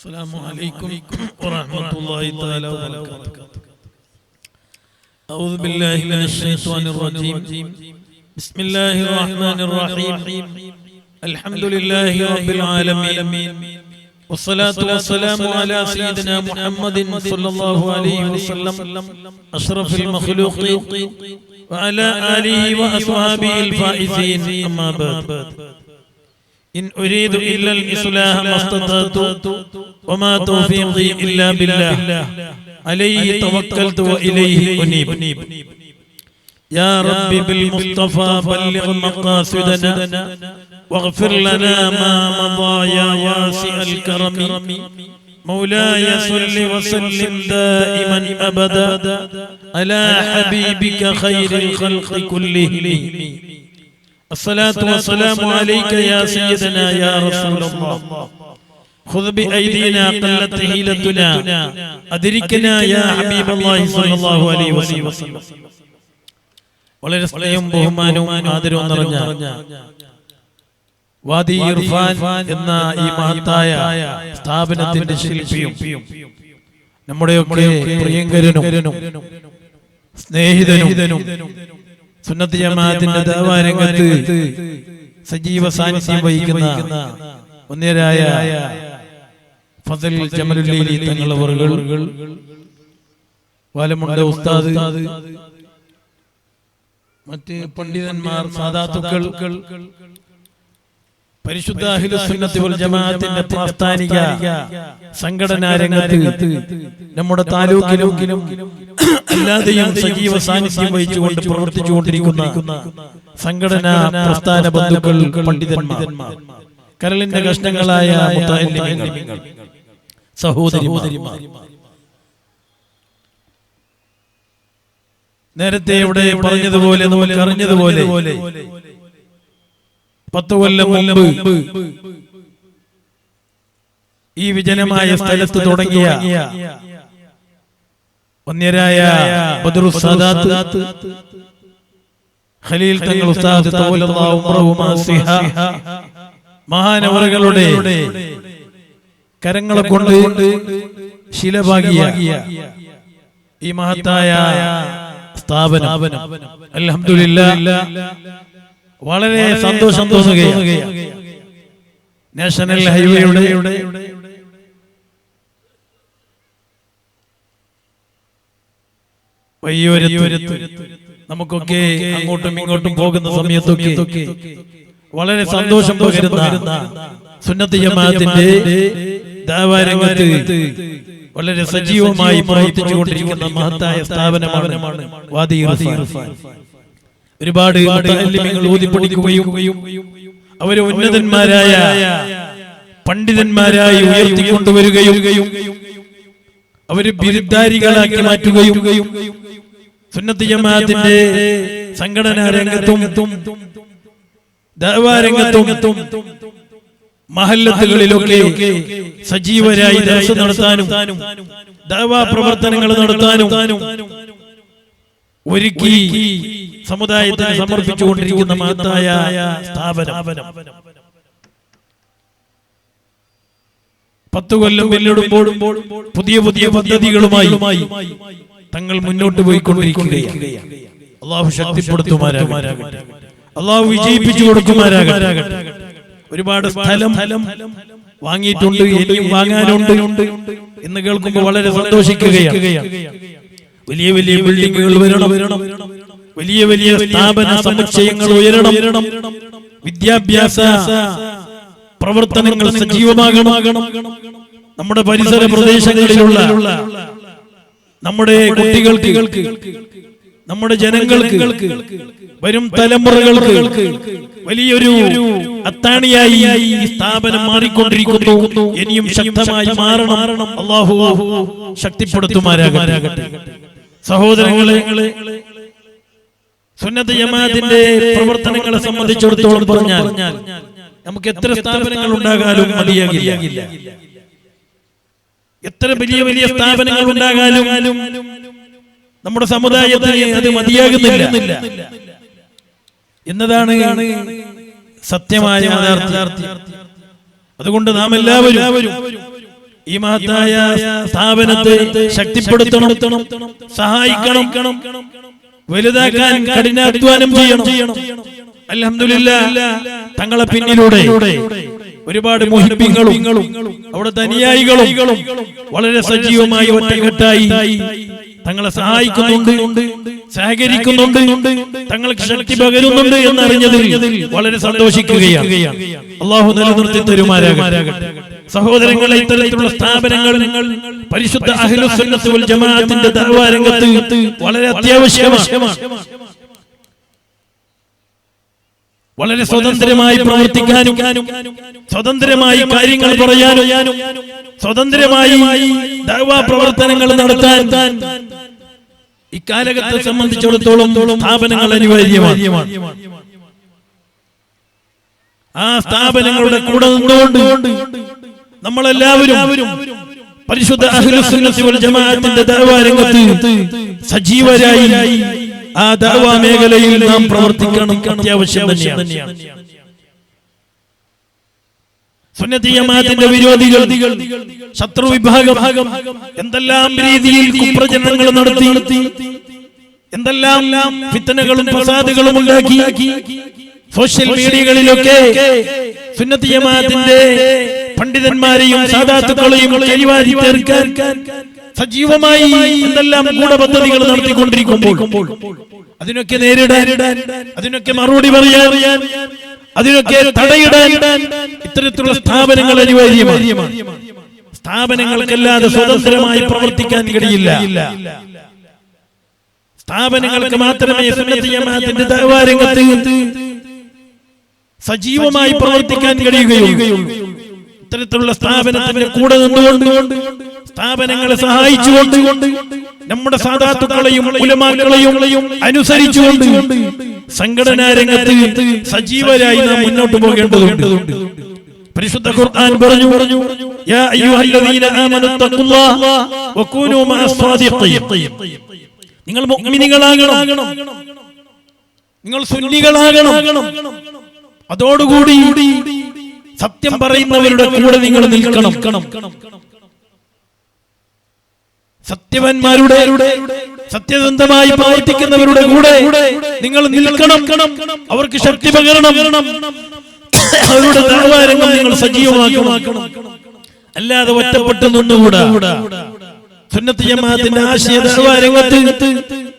السلام عليكم ورحمة الله تعالى وبركاته. أعوذ بالله من الشيطان الرجيم. بسم الله الرحمن الرحيم. الحمد لله رب العالمين. والصلاة والسلام على سيدنا محمد صلى الله عليه وسلم أشرف المخلوقين وعلى آله وأصحابه الفائزين. أما بعد إن أريد إلا الإصلاح ما استطعت وما توفيقي إلا بالله. عليه توكلت وإليه أنيب. يا رب بالمصطفى بلغ مقاصدنا. واغفر لنا ما مضى يا واسع الكرم. مولاي صل وسلم دائما أبدا. على حبيبك خير الخلق كلهم. الصلاة والسلام عليك يا سيدنا يا رسول الله. വളരെ സ്നേഹം ബഹുമാനവും ആദരവും നിറഞ്ഞ വാദി ഇർഫാൻ എന്ന ഈ മഹത്തായ സ്ഥാപനത്തിന്റെ ശില്പിയും നമ്മുടെയൊക്കെ പ്രിയങ്കരനും സ്നേഹിതനും സുന്നത്ത് ജമാഅത്തിന്റെ ദേവാരംഗത്ത് സജീവ സാന്നിധ്യം വഹിക്കുന്ന ഒന്നേരായ ഫസൽ ജമലുല്ലീലി തങ്ങളവറുകൾ. വാലമുണ്ട ഉസ്താദ്. മറ്റ് പണ്ഡിതന്മാർ സാധാത്തുക്കൾ. പരിശുദ്ധ ജമാഅത്തിന്റെ പ്രാസ്ഥാനിക സംഘടനാ രംഗത്ത് നമ്മുടെ താലൂക്കിലും അല്ലാതെയും സജീവ സാന്നിധ്യം വഹിച്ചുകൊണ്ട് പ്രവർത്തിച്ചുകൊണ്ടിരിക്കുന്ന സംഘടനാ പ്രസ്ഥാന ബന്ധുക്കൾ പണ്ഡിതന്മാർ. കരളിന്റെ കഷ്ണങ്ങളായ മുത്തഅല്ലിമീങ്ങൾ, സഹോദരിമാർ. നേരത്തെ ഇവിടെ പറഞ്ഞതുപോലെ അറിഞ്ഞതുപോലെ. പത്ത് കൊല്ലം മുമ്പ് ഈ വിജനമായ സ്ഥലത്ത് തുടങ്ങിയ വന്യരായ ബദറു ഖലീൽ തങ്ങൾ ഉസ്താദ് മഹാനവറുകളുടെ കരങ്ങളെ കൊണ്ട് ശിലഭാഗിയ ഈ മഹത്തായ സ്ഥാപനം. അലഹമില്ല വളരെ സന്തോഷം തോന്നുകയാണ്. നാഷണൽ ഹൈവേയുടെ നമുക്കൊക്കെ അങ്ങോട്ടും ഇങ്ങോട്ടും പോകുന്ന സമയത്തൊക്കെ വളരെ സന്തോഷം പകരുന്ന സുന്നത്ത് ജമാഅത്തിന്റെ ദാവാരംഗത്ത് വളരെ സജീവമായി പ്രവർത്തിച്ചുകൊണ്ടിരിക്കുന്ന മഹത്തായ സ്ഥാപനമാണ് ഒരുപാട് ഊതിപ്പിടിക്കുകയും അവരെ ഉന്നതന്മാരായ പണ്ഡിതന്മാരായി ഉയർത്തിക്കൊണ്ടുവരികയും അവർ ബിരുദ്ധാരികളാക്കി മാറ്റുകയും സുന്നത്ത് ജമാഅത്തിന്റെ സംഘടനാ രംഗത്തും ദാവാരംഗത്തും മഹല്ലത്തുകളിലൊക്കെ സജീവരായി ദർശനം നടത്താനും ദാവാ പ്രവർത്തനങ്ങൾ നടത്താനും ഒരുക്കി സമുദായത്തിന് സമർപ്പിച്ചുകൊണ്ടിരിക്കുന്ന മഹത്തായ സ്ഥാപനം. പത്തു കൊല്ലം വെല്ലിടുമ്പോഴും പുതിയ പുതിയ പദ്ധതികളുമായി തങ്ങൾ മുന്നോട്ട് പോയിക്കൊണ്ടിരിക്കുകയാണ്. അള്ളാഹു ശക്തിപ്പെടുത്തുമാരാകട്ടെ അള്ളാഹു വിജയിപ്പിച്ചു കൊടുക്കുമാരാകട്ടെ ഒരുപാട് സ്ഥലം വാങ്ങിയിട്ടുണ്ട് ഇനിയും വാങ്ങാനുണ്ട് എന്ന് കേൾക്കുമ്പോൾ വളരെ സന്തോഷിക്കുകയാണ്. വലിയ വലിയ ബിൽഡിങ്ങുകൾ വരണം. വലിയ വലിയ സ്ഥാപന സമുച്ചയങ്ങൾ ഉയരണം. വിദ്യാഭ്യാസ പ്രവർത്തനങ്ങൾ സജീവമാകണം. നമ്മുടെ പരിസര പ്രദേശങ്ങളിലുള്ള നമ്മുടെ കുട്ടികൾക്ക് നമ്മുടെ ജനങ്ങൾക്ക് വരും തലമുറകൾക്ക് വലിയൊരു അത്താണിയായി ഈ സ്ഥാപനം മാറിക്കൊണ്ടിരിക്കുന്നു. ഇനിയും ശക്തമായി മാറണം. അള്ളാഹു ശക്തിപ്പെടുത്തുമാരാകട്ടെ സഹോദരങ്ങളെ സുന്നത്ത് ജമാഅത്തിന്റെ പ്രവർത്തനങ്ങളെ സംബന്ധിച്ചിടത്തോളം പറഞ്ഞാൽ നമുക്ക് എത്ര സ്ഥാപനങ്ങൾ ഉണ്ടാകാനും മതിയാകില്ല. എത്ര വലിയ വലിയ സ്ഥാപനങ്ങൾ ഉണ്ടാകാനും നമ്മുടെ സമുദായത്തിന് അത് മതിയാകുന്നില്ല. എന്നതാണ് സത്യമായ അതുകൊണ്ട് നാം എല്ലാവരും ഈ മഹത്തായ സ്ഥാപനത്തെ ശക്തിപ്പെടുത്തണം സഹായിക്കണം വലുതാക്കാൻ കഠിനാധ്വാനം ചെയ്യണം. അൽഹംദുലില്ലാ തങ്ങളെ പിന്നിലൂടെ ഒരുപാട് മോഹിപ്പിങ്ങളും അവിടെ തനിയായികളും വളരെ സജീവമായി ഒറ്റക്കെട്ടായി തങ്ങളെ സഹായിക്കുന്നുണ്ട്. സഹകരിക്കുന്നുണ്ട് തങ്ങൾക്ക് ശക്തി പകരുന്നുണ്ട് എന്നറിഞ്ഞതിൽ വളരെ സന്തോഷിക്കുകയാണ്. അള്ളാഹു നിലനിർത്തി തരുമാരാകട്ടെ. സഹോദരങ്ങളെ ഇത്തരത്തിലുള്ള സ്ഥാപനങ്ങൾ പരിശുദ്ധ അഹ്ലുസുന്നത്ത് വൽ ജമാഅത്തിന്റെ ദർവാരംഗത്ത് വളരെ അത്യാവശ്യമാണ്. വളരെ സ്വതന്ത്രമായി പ്രവർത്തിക്കാനും സ്വതന്ത്രമായി കാര്യങ്ങൾ പറയാനും സ്വതന്ത്രമായി പ്രവർത്തനങ്ങൾ നടത്താൻ ഇക്കാലഘട്ടത്തെ സംബന്ധിച്ചിടത്തോളം സ്ഥാപനങ്ങൾ അനിവാര്യമാണ്. ആ സ്ഥാപനങ്ങളുടെ കൂടെ നിന്നുകൊണ്ട് നമ്മളെല്ലാവരും പരിശുദ്ധ ജമാഅത്തിന്റെ ദഅവാ രംഗത്ത് സജീവരായി ആ ദർവാ മേഖലയിൽ നാം പ്രവർത്തിക്കണം അത്യാവശ്യം തന്നെയാണ്. സുന്നത്തി ജമാഅത്തിന്റെ വിരോധികൾ ശത്രു വിഭാഗം എന്തെല്ലാം രീതിയിൽ കുപ്രചരണങ്ങൾ നടത്തി എന്തെല്ലാം ഫിത്തനകളും പ്രസാദുകളും ഉണ്ടാക്കി സോഷ്യൽ മീഡിയകളിലൊക്കെ സുന്നതീയമാതിന്റെ പണ്ഡിതന്മാരെയും സാധാത്തുക്കളെയും കരിവാരി തീർക്കാൻ സജീവമായി എന്തെല്ലാം ഗൂഢപദ്ധതികൾ നടത്തിക്കൊണ്ടിരിക്കുമ്പോൾ അതിനൊക്കെ നേരിടാൻ അതിനൊക്കെ മറുപടി പറയാൻ അതിനൊക്കെ തടയിടാൻ ഇത്തരത്തിലുള്ള സ്ഥാപനങ്ങൾ അനിവാര്യമാണ്. സ്ഥാപനങ്ങൾക്കല്ലാതെ സ്വതന്ത്രമായി പ്രവർത്തിക്കാൻ കഴിയില്ല. സ്ഥാപനങ്ങൾക്ക് മാത്രമേ സുന്നത്ത് ജമാഅത്തിന്റെ രംഗത്ത് സജീവമായി പ്രവർത്തിക്കാൻ കഴിയുകയും ഇത്തരത്തിലുള്ള സ്ഥാപനത്തിന്റെ കൂടെ നിന്നുകൊണ്ട് സ്ഥാപനങ്ങളെ സഹായിച്ചുകൊണ്ട് നമ്മുടെ സാധാത്തുക്കളെയും ഉലമാക്കളെയും അനുസരിച്ചുകൊണ്ട് സംഘടനാ രംഗത്ത് സജീവരായി നാം മുന്നോട്ട് പോകേണ്ടതുണ്ട്. പരിശുദ്ധ ഖുർആൻ പറഞ്ഞു പറഞ്ഞു യാ അയ്യുഹല്ലദീന ആമനു തഖുല്ലാഹ വകൂനൂ മഅസ് സ്വാദിഖീൻ. നിങ്ങൾ മുഅ്മിനുകളാകണം നിങ്ങൾ സുന്നികളാകണം. അതോടുകൂടി സത്യം പറയുന്നവരുടെ കൂടെ നിങ്ങൾ നിൽക്കണം. സത്യവന്മാരുടെ സത്യസന്ധമായി പ്രവർത്തിക്കുന്നവരുടെ കൂടെ നിങ്ങൾ നിൽക്കണം. അവർക്ക് ശക്തി പകരണം. അവരുടെ ദാവാരംഗം നിങ്ങൾ സജീവമാക്കണം. അല്ലാതെ ഒറ്റപ്പെട്ട് നിന്നുകൂടാ. സുന്നത്ത് ജമാഅത്തിന്റെ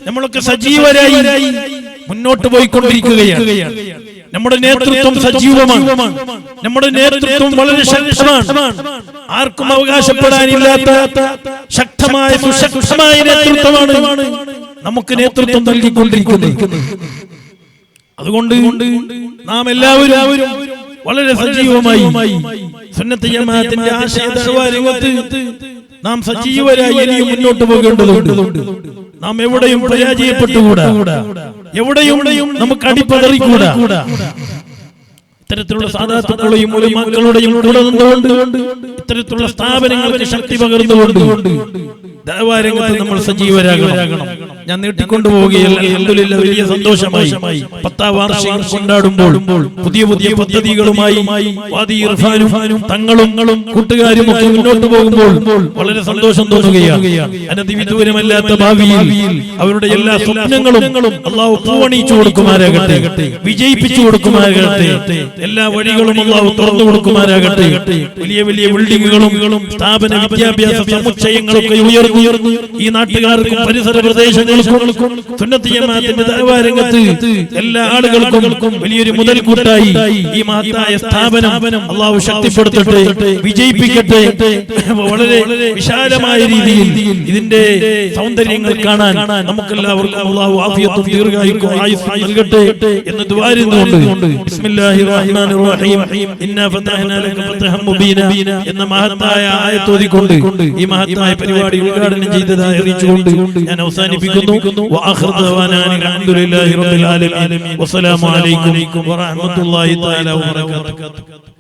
നമ്മളൊക്കെ സജീവരായി മുന്നോട്ട് പോയിക്കൊണ്ടിരിക്കുകയാണ്. നമ്മുടെ നേതൃത്വം സജീവമാണ്. നമ്മുടെ നേതൃത്വം വളരെ ശക്തമാണ്. ആർക്കും അവകാശപ്പെടാനില്ലാത്ത ശക്തമായ സുശക്തമായ നേതൃത്വമാണ് നമുക്ക് നേതൃത്വം നൽകിക്കൊണ്ടിരിക്കുന്നത്. അതുകൊണ്ട് നാം എല്ലാവരും വളരെ സജീവമായി സുന്നത്ത് ജമാഅത്തിന്റെ നാം സജീവരായി ഇനിയും മുന്നോട്ട് പോകേണ്ടതുണ്ട്. നാം എവിടെയും പരാജയപ്പെട്ടുകൂടാ. എവിടെയും നമുക്ക് അടിപ്പതറിക്കൂടാ. ഇത്തരത്തിലുള്ള സാധാരണ മക്കളുടെയും കൂടെ നിന്നുകൊണ്ട് ഇത്തരത്തിലുള്ള സ്ഥാപനങ്ങൾക്ക് ശക്തി പകർന്നുകൊണ്ട് ദൈവാരംഗത്ത് നമ്മൾ സജീവരാകണം. ഞാൻ നീട്ടിക്കൊണ്ടുപോവുകയല്ല അൽഹംദുലില്ലാ വലിയ സന്തോഷമായി. പത്താം വാർഷികം കൊണ്ടാടുമ്പോൾ പുതിയ പുതിയ പദ്ധതികളുമായി തങ്ങളും കൂട്ടുകാരും ഒക്കെ മുന്നോട്ട് പോകുമ്പോൾ വളരെ സന്തോഷം തോന്നുകയാണ്. അനധിവിദൂരമല്ലാത്ത ഭാവിയിൽ അവരുടെ എല്ലാ സ്വപ്നങ്ങളും അള്ളാഹു പൂവണിച്ചു കൊടുക്കുമാരാകട്ടെ. വിജയിപ്പിച്ചു കൊടുക്കുമാരാകട്ടെ. എല്ലാ വഴികളും അള്ളാഹു തുറന്നു കൊടുക്കുമാരാകട്ടെ. വലിയ വലിയ ബിൽഡിങ്ങുകളും സ്ഥാപന വിദ്യാഭ്യാസ സമുച്ചയങ്ങളൊക്കെ ഉയർന്നു ഈ നാട്ടുകാർക്കും പരിസര പ്രദേശങ്ങൾക്കും സുന്നത്ത് രംഗത്ത് എല്ലാ ആളുകൾക്കും വലിയൊരു മുതൽക്കൂട്ടായി ഈ മഹത്തായ സ്ഥാപനം അള്ളാഹു ശക്തിപ്പെടുത്തട്ടെ വിജയിപ്പിക്കട്ടെ വളരെ വിശാലമായ രീതിയിൽ ഇതിന്റെ സൗന്ദര്യങ്ങൾ കാണാൻ നമുക്കെല്ലാവർക്കും അള്ളാഹു ആഫിയത്തും റഹീം. ഇന്നാ ഫതഹ്നാ ലക മുബീന എന്ന മഹത്തായ ആയത്തോതിക്കൊണ്ട് ഈ മഹത്തായ പരിപാടി ഉദ്ഘാടനം ചെയ്തതായി അറിയിച്ചുകൊണ്ട് ഞാൻ അവസാനിപ്പിക്കുന്നു. വആഖിറു ദഅവാനാ അൽഹംദുലില്ലാഹി റബ്ബിൽ ആലമീൻ. അലൈക്കും വറഹ്മത്തുള്ളാഹി തആല വബറകാതുഹു